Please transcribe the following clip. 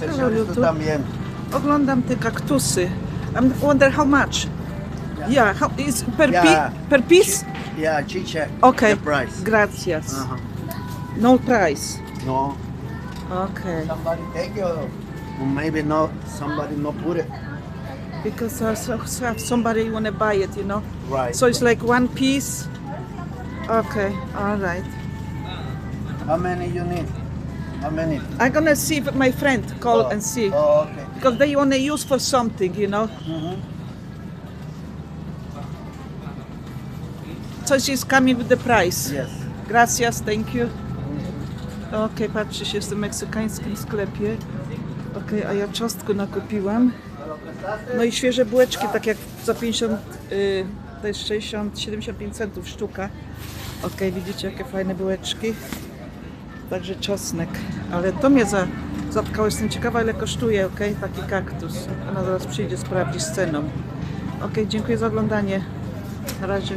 Tú YouTube. Oglądam te kaktusy. I wonder how much. Yeah, how is per, Yeah. per piece? Yeah, chiche. Okay. The price. Gracias. Ajá. No price. No. Okay. Somebody take it or maybe no, somebody no put it. Because I so- so have somebody wanna buy it, you know. Right. So it's like one piece. Okay, all right. How many you need? How many? I'm gonna see if my friend call Oh. and see Oh, okay. because they wanna use for something, you know. Mhm. So she's coming with the price. Yes. Gracias, thank you. Okej, patrzysz, jestem w meksykańskim sklepie. Okej, a ja czosnku nakupiłam. No i świeże bułeczki, tak jak za 50, y, to jest 60, 75 centów sztuka. Okej, widzicie jakie fajne bułeczki. Także czosnek. Ale to mnie za, zatkało, jestem ciekawa ile kosztuje, okej, taki kaktus. Ona zaraz przyjdzie, sprawdzi z ceną. Okej, dziękuję za oglądanie. Na razie.